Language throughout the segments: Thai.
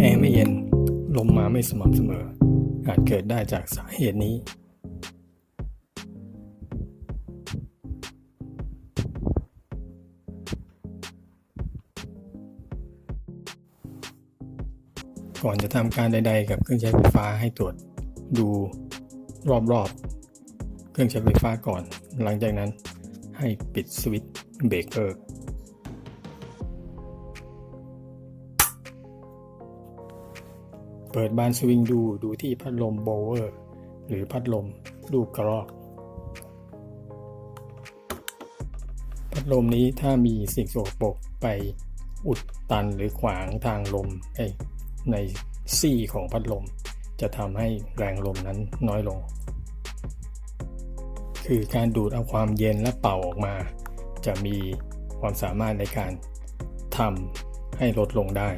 แอร์ไม่เย็น ลมมาไม่สม่ำเสมอ อาจเกิดได้จากสาเหตุนี้ ก่อนจะทำการใด ๆ กับเครื่องใช้ไฟฟ้าให้ตรวจดูรอบๆ เครื่องใช้ไฟฟ้าก่อน หลังจากนั้นให้ปิดสวิตช์เบรกเกอร์ เปิดบานสวิงดูดูที่พัดลมโบเวอร์ หรือพัดลมลูกกระรอก พัดลมนี้ถ้ามีสิ่งสกปรกไปอุดตันหรือขวางทางลมในซี่ของพัดลม จะทำให้แรงลมนั้นน้อยลง คือการดูดเอาความเย็นและเป่าออกมา จะมีความสามารถในการทำให้ลดลงได้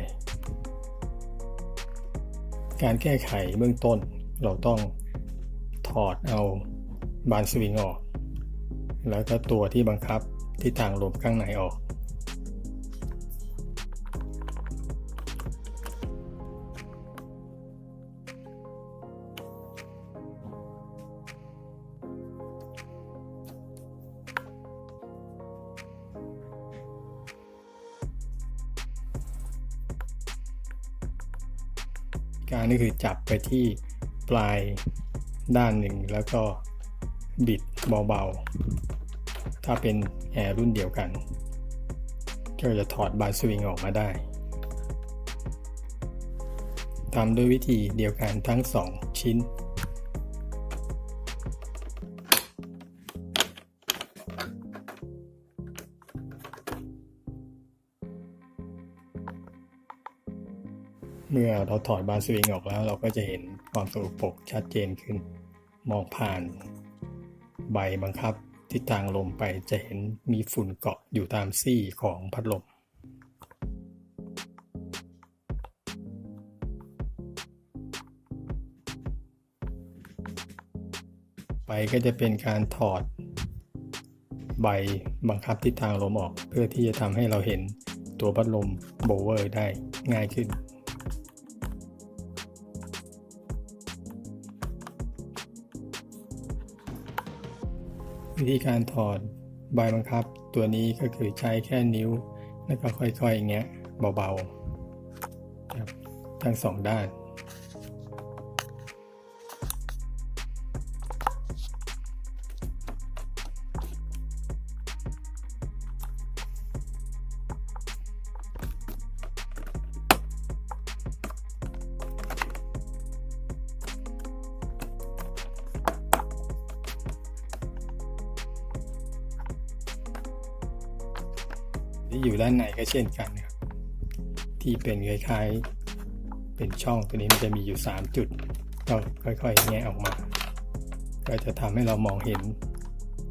การแก้ไขเบื้องต้น เราต้องถอดเอาบานสวิงออก แล้วก็ตัวที่บังคับที่ทางลมข้างในออก การนี่คือจับไปที่ปลายด้านหนึ่งแล้วก็บิดเบาๆ ถ้าเป็นแอร์รุ่นเดียวกัน ก็จะถอดบาร์สวิงออกมาได้ทำด้วยวิธีเดียวกันทั้ง 2 ชิ้น เมื่อเราถอดบานสวิงออกแล้วเราก็จะเห็นความสกปรกชัดเจนขึ้น มองผ่านใบบังคับทิศทางลมไปจะเห็นมีฝุ่นเกาะอยู่ตามซี่ของพัดลมไปก็จะเป็นการถอดใบบังคับทิศทางลมออก เพื่อที่จะทำให้เราเห็นตัวพัดลมโบเวอร์ได้ง่ายขึ้น วิธีการถอดใบบังคับ ตัวนี้ก็คือใช้แค่นิ้ว แล้วก็ค่อยๆอย่างเงี้ยเบาๆครับทั้งสองด้าน ที่อยู่ด้านในก็เช่นกันนะครับที่เป็นคล้ายๆเป็นช่องตัวนี้มันจะมีอยู่ 3 จุดก็ค่อยๆแงะออกมา ก็จะทำให้เรามองเห็น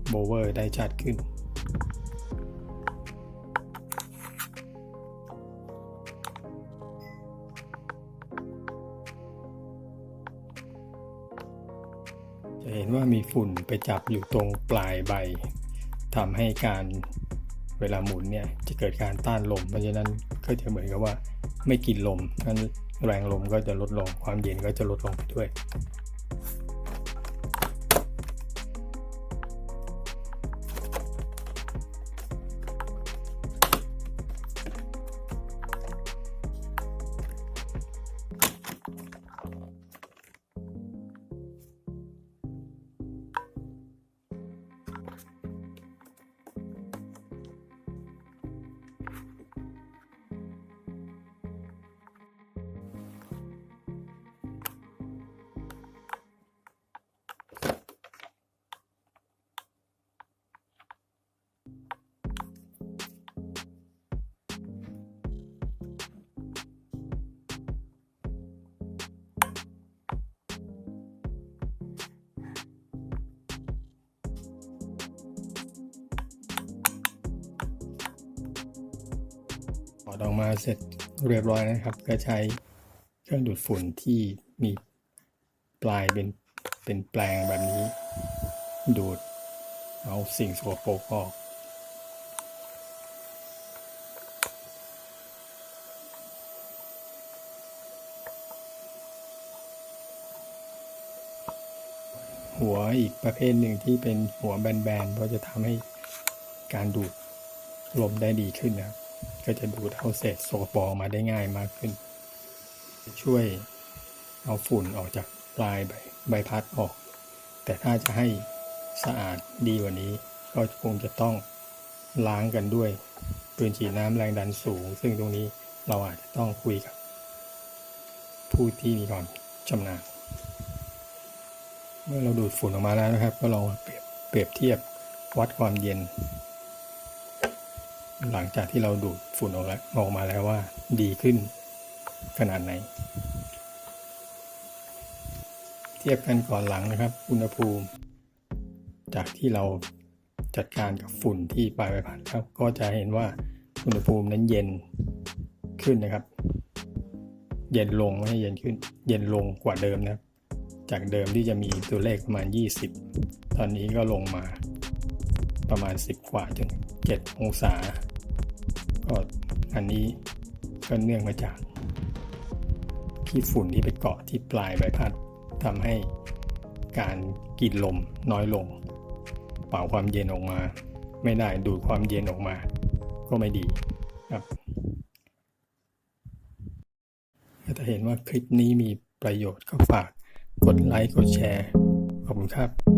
โบเวอร์ได้ชัดขึ้นจะเห็นว่ามีฝุ่นไปจับอยู่ตรงปลายใบทำให้การ เวลาหมุนเนี่ยจะเกิดการต้านลม เพราะฉะนั้นก็จะเหมือนกับว่าไม่กินลมนั้นแรงลมก็จะลดลงความเย็นก็จะลดลงไปด้วย อออกมาเสร็จเรียบร้อยนะครับ ก็ใช้เครื่องดูดฝุ่นที่มีปลายเป็นเป็นแปลงแบบนี้ ดูดเอาสิ่งสกปรกออกหัวอีกประเภทหนึ่งที่เป็นหัวแบนๆ เพราะจะทำให้การดูดลมได้ดีขึ้นนะครับ ก็จะดูดเอาเศษโซปรกมาได้ง่ายมากขึ้น ช่วยเอาฝุ่นออกจากปลายใบใบพัดออก แต่ถ้าจะให้สะอาดดีกว่านี้ ก็คงจะต้องล้างกันด้วยปืนฉีดน้ำแรงดันสูง ซึ่งตรงนี้เราอาจจะต้องคุยกับ ผู้ที่มีความชำนาญเมื่อเราดูดฝุ่นออกมาแล้วนะครับ ก็ลองเรียบเปรียบเทียบวัดความเย็น หลังจากที่เราดูดฝุ่นออกแล้วออกมาแล้วว่าดีขึ้นขนาดไหน เทียบกันก่อนหลังนะครับ อุณหภูมิ จากที่เราจัดการกับฝุ่นที่ปลายใบพัดครับ ก็จะเห็นว่าอุณหภูมินั้นเย็นขึ้นนะครับ เย็นลงไม่ใช่เย็นขึ้น เย็นลงกว่าเดิมนะครับ จากเดิมที่จะมีตัวเลขประมาณ 20 ตอนนี้ก็ลงมาประมาณ 10 กว่าจน 7 องศาก็อันนี้ก็เนื่องมาจากขี้ฝุ่นที่ไปเกาะที่ปลายใบพัดทำให้การกินลมน้อยลง เป่าความเย็นออกมา ไม่ได้ดูดความเย็นออกมา ก็ไม่ดีครับถ้าเห็นว่าคลิปนี้มีประโยชน์ก็ฝากกดไลค์กดแชร์ ขอบคุณครับ